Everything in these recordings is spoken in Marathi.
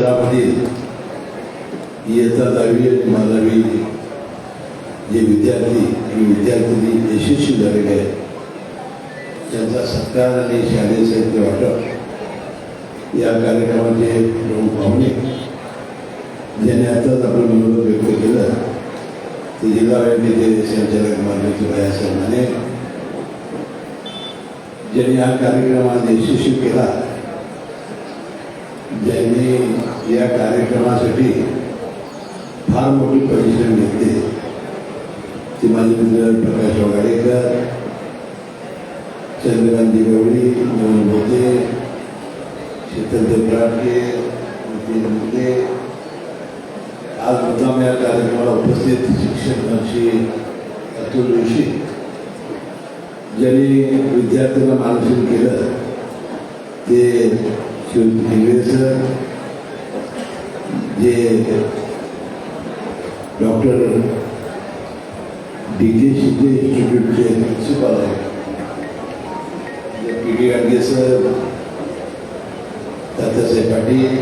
शहरामधील इयत्ता दहावी आणि बारावी जे विद्यार्थी आणि विद्यार्थिनी यशस्वी झालेले आहेत त्यांचा सत्कार आणि शालेय साहित्य वाटप या कार्यक्रमाचे प्रमुख पाहुणे ज्यांनी आताच आपलं मनोगत व्यक्त केलं ते जिल्हा बँकेचे संचालक मान्यचे सुभायासाहेब माने ज्यांनी हा कार्यक्रम आज यशस्वी केला ज्यांनी या कार्यक्रमासाठी फार मोठी परिश्रम घेतले. ते माझे मित्र प्रकाश वागाडेकर चंद्रकांती गवळी मोहन भोते शीतल नितीन मुंडे. आज मुद्दाम या कार्यक्रमाला उपस्थित शिक्षकांशी अतुल जोशी. ज्यांनी विद्यार्थ्यांना मार्गदर्शन केलं ते शिव हिंगळे सर जे डॉक्टर डी के शिंदे इन्स्टिट्यूटचे प्रिन्सिपल आहेत P D Gadge sir Tatyasaheb Patil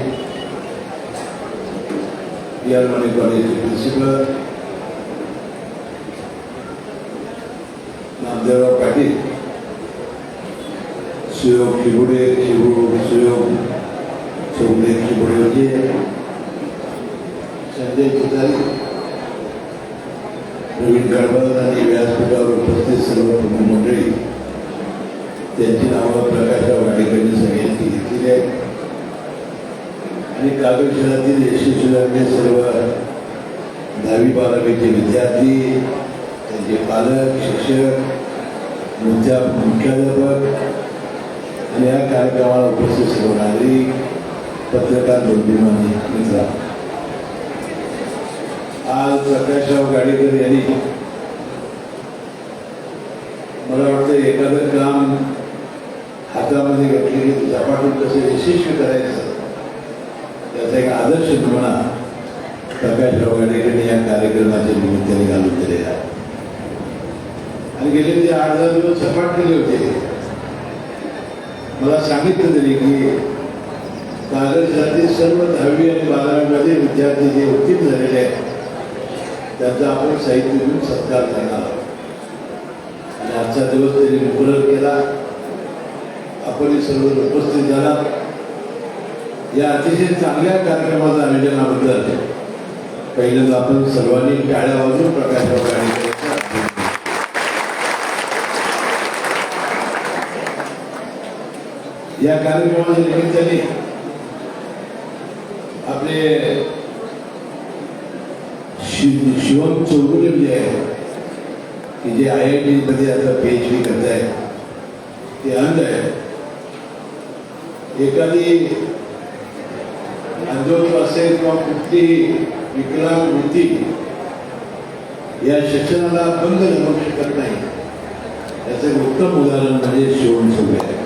P R Mane कॉलेजचे प्रिन्सिपल नामदेवराव पाटील सुयोग किबुडे शिवू सुयोग चौगडे किबुडे होते संजय तुतारी प्रवीण गडबड आणि व्यासपीठावर उपस्थित सर्व प्रमुख मंडळी त्यांची नावं प्रकाशराव गाडेकरांनी सगळ्यांची घेतलेली आहे आणि कागद शहरातील यशस्वी सर्व दहावी बारावीचे विद्यार्थी त्यांचे पालक शिक्षक मुख्या मुख्याध्यापक या कार्यक्रमाला उपस्थित होणारी पत्रकार बंधूमानी मित्र. आज प्रकाशराव गाडेकर यांनी मला वाटतं एखादं काम हातामध्ये घेतले की झपाटून कसं यशस्वी करायचं त्याचा एक आदर्श नमुना प्रकाशराव गाडेकर या कार्यक्रमाच्या निमित्ताने घालून दिलेला आहे. आणि गेले ते आठ दहा दिवस झपाट केले होते. मला सांगितलं तरी की कागदशातील सर्व दहावी आणि बारावीमध्ये विद्यार्थी जे उत्तीर्ण झालेले आहेत त्यांचा आपण साहित्य देऊन सत्कार करणार आहोत. आणि आजचा दिवस त्यांनी मुकरर केला. आपण सर्व उपस्थित झाला. या अतिशय चांगल्या कार्यक्रमाच्या आयोजनाबद्दल पहिल्यांदा आपण सर्वांनी टाळ्या वाजून प्रकाशराव गाडेकर या कार्यक्रमाच्या निमित्ताने आपले शिवम चौगुले जे आहे की जे आय आय टी मध्ये आता पी एच डी करत आहे ते अंध आहे एखादी अंधत्व असेल किंवा कुठली विकलांग वृत्ती या शिक्षणाला बंद घालू शकत नाही. याचं उत्तम उदाहरण म्हणजे शिवम चौगुले आहे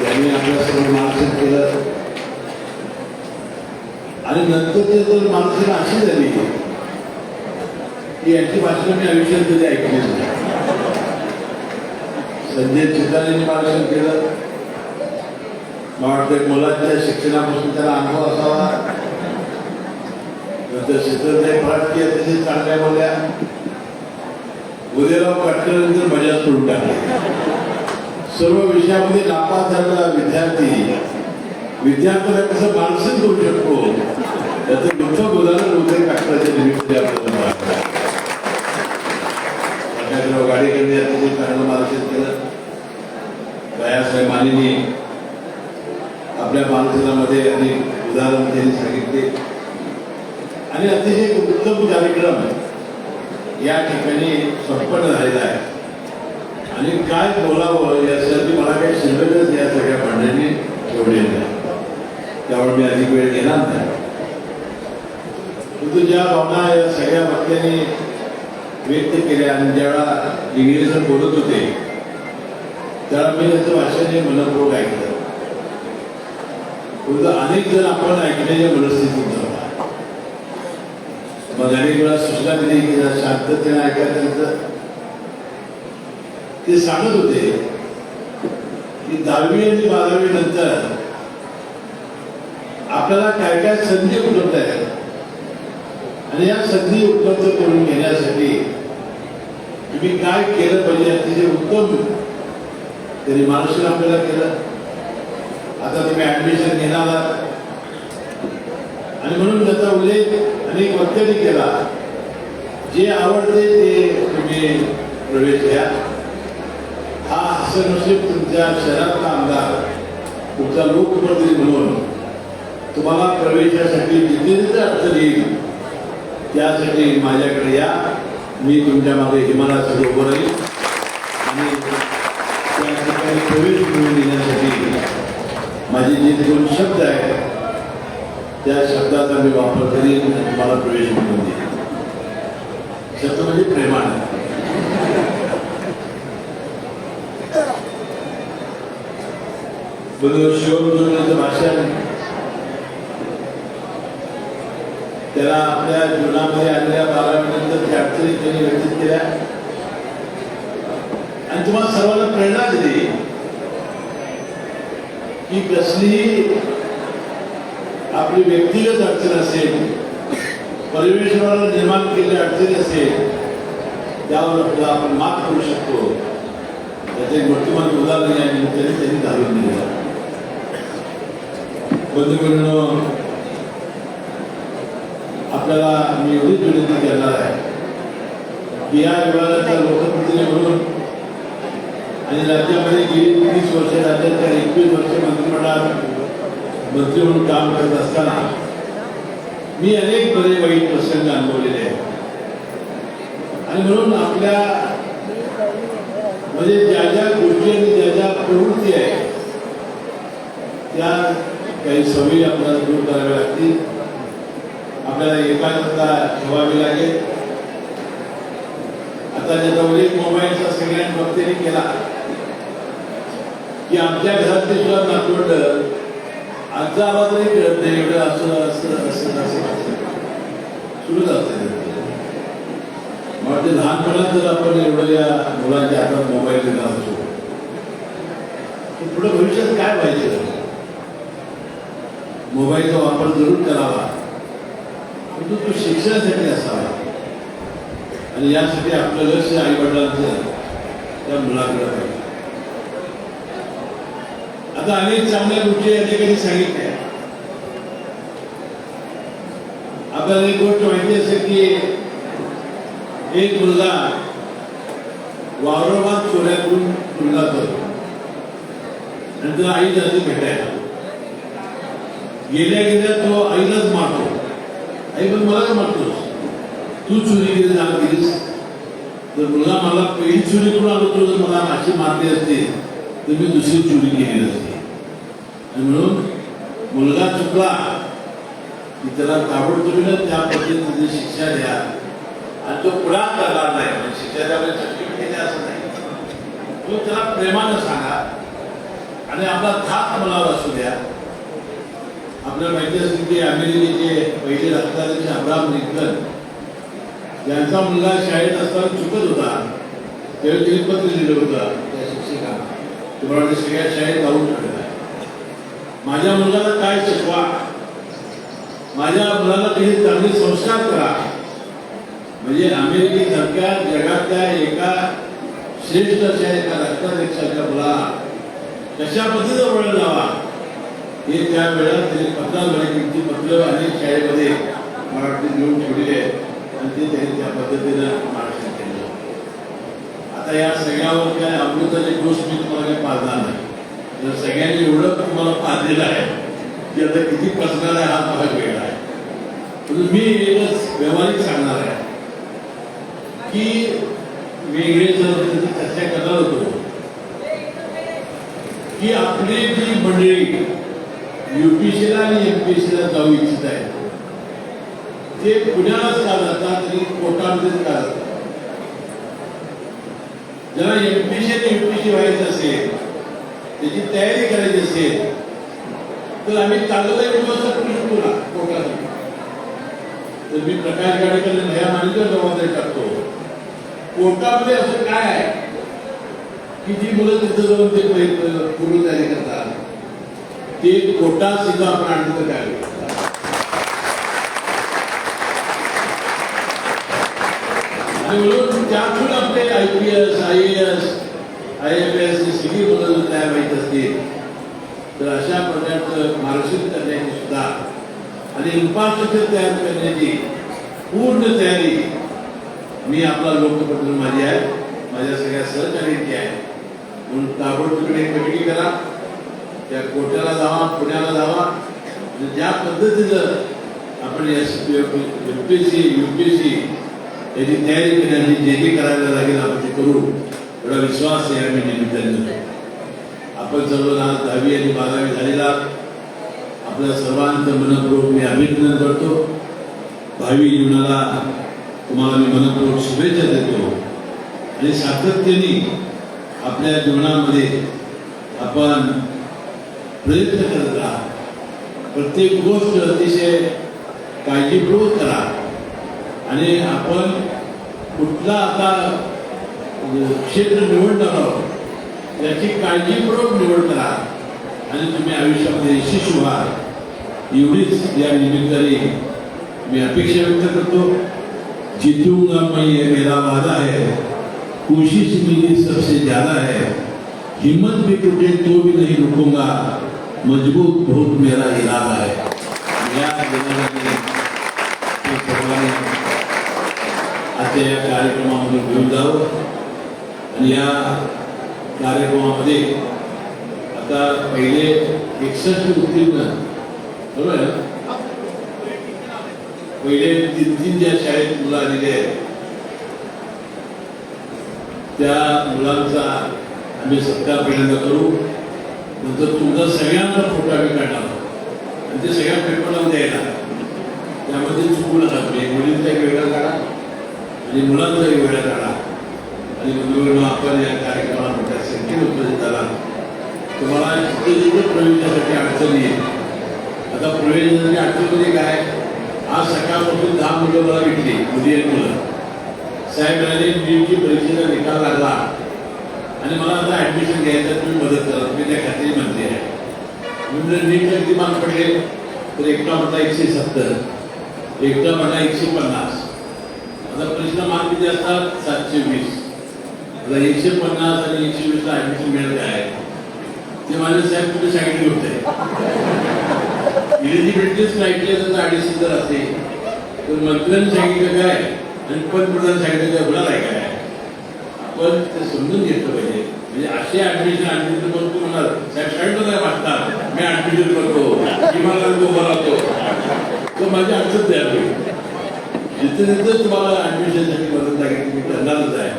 त्यांनी आपलं मार्गदर्शन केलं. आणि नंतरची जर माणसं अशी झाली की यांची भाषण मी आयुष्यात कधी ऐकली नाही. संजय चितारेंनी मार्गदर्शन केलं. मला वाटतं मुलांच्या शिक्षणापासून त्याला अनुभव असावा. नंतर शीतलताई फडके अतिशय चांगल्या बोलल्या. उदयराव काटकर मजा सोडून टाकली सर्व विषयामध्ये नापास झालेला विद्यार्थी. विद्यार्थ्याला कसं मानसिक होऊ शकतो? त्याचं उत्तम उदाहरण होते काटराच्या निमित्ताने आपल्याला प्रकाशराव अतिशय चांगलं मार्गदर्शन केलं दयासाहेब मानेनी आपल्या मानसिकामध्ये अनेक उदाहरण त्यांनी सांगितले आणि अतिशय उत्तम कार्यक्रम या ठिकाणी संपन्न झालेला आहे आणि काय बोलावं यासाठी मला काही शिल्लकच या सगळ्या भांड्यांनी ठेवलेलं नाही त्यामुळे मी अधिक वेळ घेणार नाही परंतु ज्या भावना या सगळ्या वक्त्यांनी व्यक्त केल्या आणि ज्यावेळा इंग्रजी बोलत होते त्याला मी त्याचं भाषण मनपूर्वक ऐकलं. परंतु अनेक जण आपण ऐकण्याच्या मनस्थितीत नव्हता मग अनेक वेळा सूचना दिली की जरा शांततेने ऐकायचं त्यांचं ते सांगत होते की दहावी आणि बारावी नंतर आपल्याला काय काय संधी उपलब्ध आहेत? आणि या संधी उपलब्ध करून घेण्यासाठी तुम्ही काय केलं पाहिजे अतिशय उत्तम तरी माणूस आपल्याला केलं. आता तुम्ही ऍडमिशन घेणार आणि म्हणून त्याचा उल्लेख अनेक वक्त्यांनी केला. जे आवडते ते तुम्ही प्रवेश घ्या. हा हसन मुश्रीफ तुमच्या शहरातला आमदार तुमचा लोकप्रतिनिधी म्हणून तुम्हाला प्रवेशासाठी जिथे अडचण येईल त्यासाठी माझ्याकडे या. मी तुमच्या मागे हिमालयासाठी उभं राहील. आणि त्या ठिकाणी प्रवेश मिळवून देण्यासाठी माझे जे दोन शब्द आहेत त्या शब्दाचा मी वापर करीन तुम्हाला प्रवेश मिळवून देईन. शब्द म्हणजे प्रेमाने. बरोबर शिवमजुरीचं भाषण. त्याला आपल्या जीवनामध्ये आलेल्या बारावीनंतर अडचणी त्यांनी व्यक्त केल्या. आणि तुम्हाला सर्वांना प्रेरणा दिली. की कसलीही आपली व्यक्तिगत अडचण असेल परिवेशनाला निर्माण केलेली अडचणी असेल त्यावर आपल्याला आपण मात करू शकतो. त्याचे एक उदाहरण या निमित्ताने त्यांनी घालून दिलं. बंधुमित्रांनो आपल्याला मी एवढीच विनंती करणार आहे. की या विभागाचा लोकप्रतिनिधी म्हणून आणि राज्यामध्ये गेली तीस वर्ष राज्याच्या एकवीस वर्ष मंत्रिमंडळात मंत्री म्हणून काम करत असताना मी अनेक बरे वाईट प्रसंग अनुभवलेले आहेत. आणि म्हणून आपल्या म्हणजे ज्या ज्या गोष्टी आणि ज्या ज्या प्रवृत्ती आहेत त्या काही सवयी आपल्याला दूर कराव्या लागतील. आपल्याला एकाग्रता ठेवावी लागेल. आता ज्याचा उल्लेख मोबाईलचा सगळ्यांनी भक्तीने केला की आमच्या घरातली सुद्धा नातवंड आजचा आवाज कळत नाही एवढं असं असं असं असं सुरूच जात वाटते लहानपणात जर आपण एवढं या मुलांच्या हातात मोबाईल दिला असतो पुढे भविष्यात काय पाहिजे? मोबाईलचा वापर जरूर करावा. परंतु तो शिक्षणासाठी असावा. आणि यासाठी आपलं लक्ष आई वडिलांचं त्या मुलाकडे पाहिजे आता अनेक चांगल्या गोष्टी अनेकांनी सांगितल्या. आपल्याला एक गोष्ट माहिती असेल की एक मुलगा वावरवाद चोऱ्यातून मुलगा करतो आणि त्याला आई जाते भेटायला. गेल्या गेल्या तो आईलाच मारतो. आई पण मला का मारतोस तू चोरी केली जाण केलीस तर मुलगा मला पहिली चोरी करून आलो तो जर मला अशी मारली असते तर मी दुसरी चोरी केली असते. आणि म्हणून मुलगा चुकला. की त्याला ताबडतोबीनं त्या पद्धतीने शिक्षा द्या. आणि तो पुढा करणार नाही. म्हणजे शिक्षा द्यावे सर्टिफिकेट द्या असं नाही. तो त्याला प्रेमानं सांगा. आणि आपला थाप मुलावर असू द्या. आपल्याला माहिती असेल की अमेरिकेचे पहिले राष्ट्राध्यक्ष अब्राहम लिंकन यांचा मुलगा शाळेत असताना चुकत होता त्यावेळी त्यांनी पत्र लिहिलं होतं त्या शिक्षिका तुम्हाला सगळ्या शाळेत जाऊन ठेवलेलं आहे. माझ्या मुलाला काय शिकवा? माझ्या मुलाला काही चांगले संस्कार करा. म्हणजे अमेरिकेसारख्या जगातल्या एका श्रेष्ठ अशा एका राष्ट्राध्यक्षाच्या मुलाला कशा पद्धतीचं वळण लावा? हे त्या वेळेला त्यांनी पत्रात वेळी किमती पत्र अनेक शाळेमध्ये मराठीत लिहून ठेवलेले आहेत. आणि ते त्यांनी त्या पद्धतीनं मार्गदर्शन केलं. आता या सगळ्यावर काय अमृताचे दोष मी तुम्हाला काही पाहणार नाही. तर सगळ्यांनी एवढं तुम्हाला पाहिलेलं आहे की आता किती पसणार आहे हा भाग वेगळा आहे. म्हणून मी एकच व्यवहारिक सांगणार आहे की वेगळे जर चर्चा करणार होतो की आपली जी मंडळी युपीसीला आणि एमपीसीला जाऊ इच्छित आहेत ते पुण्यालाच का जातात आणि कोर्टामध्येच का जातात ज्याला एमपीसी आणि युपीसी व्हायचं असेल त्याची तयारी करायची असेल तर आम्ही चांगलं व्यवस्था करू शकतो ना कोर्टासाठी तर मी प्रकाश गाडेकर नया मानिकर जबाबदारी टाकतो. कोर्टामध्ये असं काय आहे? की जी मुलं तिथं जाऊन ते पूर्व तयारी करतात. एक कोटा सुद्धा आपण आणलं काय आणि म्हणून त्यातून आपले I P S I S I F S ही सगळी मुलं जर तयार व्हायची असतील तर अशा प्रकारचं मार्गदर्शन करण्याची सुद्धा आणि इन्फ्रास्ट्रक्चर तयार करण्याची पूर्ण तयारी मी आपला लोकप्रतिनिधी माझी आहे माझ्या सगळ्या सहकार्यांची आहे. म्हणून ताबडतोब एक कमिटी करा. त्या कोट्याला जावा पुण्याला जावा. म्हणजे ज्या पद्धतीचं आपण एस पी युपीएससी याची तयारी करण्याची जे जे करायला लागेल आपण ते करू. एवढा विश्वास आहे आम्ही निमित्ताने आपण सर्व आज दहावी आणि बारावी झालेला आपल्या सर्वांचं मनपूर्वक मी अभिनंदन करतो. भावी जीवनाला तुम्हाला मी मनपूर्वक शुभेच्छा देतो. आणि सातत्याने आपल्या जीवनामध्ये आपण प्रयत्न करत. राहा प्रत्येक गोष्ट अतिशय काळजीपूर्वक करा. आणि आपण कुठला आता म्हणजे क्षेत्र निवडणार आहोत याची काळजीपूर्वक निवड करा. आणि तुम्ही आयुष्यामध्ये यशस्वी व्हा. एवढीच या निमित्ताने मी अपेक्षा व्यक्त करतो. जीतूंगा मैं ये मेरा वादा है कोशिश मेरी सबसे ज्यादा है हिम्मत भी टूटे तो भी नहीं रुकूंगा. मजबूत बहुत मेरा इरादा है। या सर्वांनी आजच्या या कार्यक्रमामध्ये घेऊन जावं आणि या कार्यक्रमामध्ये आता पहिले एकसष्ट उत्तीर्ण बरोबर पहिले तीन तीन ज्या शाळेत मुलं आलेली आहेत त्या मुलांचा आम्ही सत्कार पहिल्यांदा करू। नंतर तुमचा सगळ्यांचा फोटो आम्ही काढणार आणि ते सगळ्या पेपरला द्यायला त्यामध्ये चुकू नका तुम्ही मुलींचा एक वेगळा काढा आणि मुलांचा एक वेगळा काढा. आणि म्हणून आपण या कार्यक्रमात मोठ्या संख्येने उपस्थित झाला तुम्हाला जिथे जिथे प्रवेशासाठी अडचणी येईल. आता प्रवेशासाठी अडचण म्हणजे काय? आज सकाळपासून दहा मुलं मला भेटली मुली आणि मुलं. साहेब म्हणाले परीक्षेचा निकाल लागला आणि मला आता ऍडमिशन घ्यायचं तुम्ही मदत करा. मी त्या खात्री म्हणते आहे. म्हणजे नीट किती मार्क पडले तर एकटा म्हणता एकशे सत्तर एकटा म्हणता एकशे पन्नास. आता प्रश्न मार्क किती असतात? सातशे वीस. आता एकशे पन्नास आणि एकशे वीसला ऍडमिशन मिळत आहे ते माझे साहेब कुठे सांगितले होते? इलिजिबिलिटीच राहिली तर अडीचशे जर असेल तर मंत्र्यांनी सांगितलं काय? आणि पंतप्रधान सांगितलं काय? होणार आहे काय? आपण ते समजून घेतलं पाहिजे. म्हणजे असे ऍडमिशन ऍडमिशन करतो म्हणाल साहेब शाळेत काय वाटतात मी ऍडमिशन करतो. किंवा तो बोलावतो तर माझी अडचण तयार होईल जिथे जिथे तुम्हाला ऍडमिशनसाठी मदत लागेल तुम्ही करणारच आहे.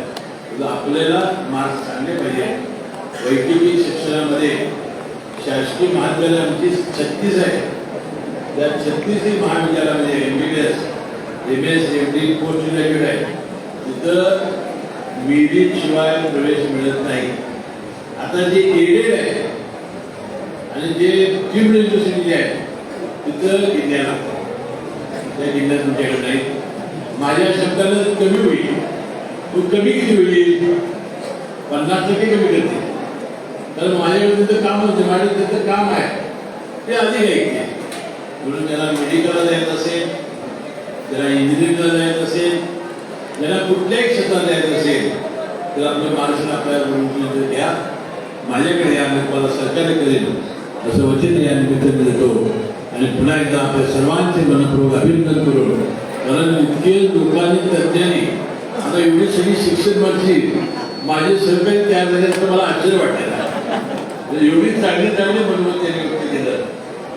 आपल्याला मार्क्स चांगले पाहिजे. वैद्यकीय शिक्षणामध्ये शासकीय महाविद्यालय आमची छत्तीस आहे. त्या छत्तीसही महाविद्यालयामध्ये M B B S M S M D post graduate आहे. तिथं विहिरीत शिवाय प्रवेश मिळत नाही. आता जे एडेड आहे आणि जे फिल्ड युनिव्हर्सिटी आहे तिथं किल्ल्या लागतात त्या किल्ल्या तुमच्याकडे नाही. माझ्या शब्दानं कमी होईल तो कमी किती होईल? पन्नास टक्के कमी करते तर माझ्याकडे तिथं काम होते माझ्या तिथं काम आहे. ते अधिक आहे म्हणून त्याला मेडिकलला जायचं असेल त्याला इंजिनिअरिंगला जायचं असेल त्याला कुठल्याही क्षेत्रात द्यायचं असेल तर आपलं महाराष्ट्र आपल्या घ्या माझ्याकडे या मला तुम्हाला करेल. असं वचन या निमित्ताने देतो. आणि पुन्हा एकदा आपल्या सर्वांचे मनपूर्वक अभिनंदन करून कारण इतके लोकांनी तज्ज्ञांनी आता एवढी सगळी शिक्षण मंत्री माझे सहकारी तयार झाले तर मला आश्चर्य वाटायला. तर एवढी चांगली चांगली मनोमत त्यांनी व्यक्त केलं.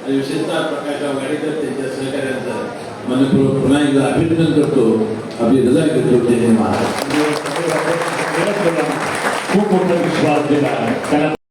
आणि विशेषतः प्रकाश आघाडीकर त्यांच्या सहकार्यांचं मनपूर्वक पुन्हा एकदा अभिनंदन करतो. आपली रजा घेतो जय जय महाराज खूप मोठा विश्वास दिला त्याला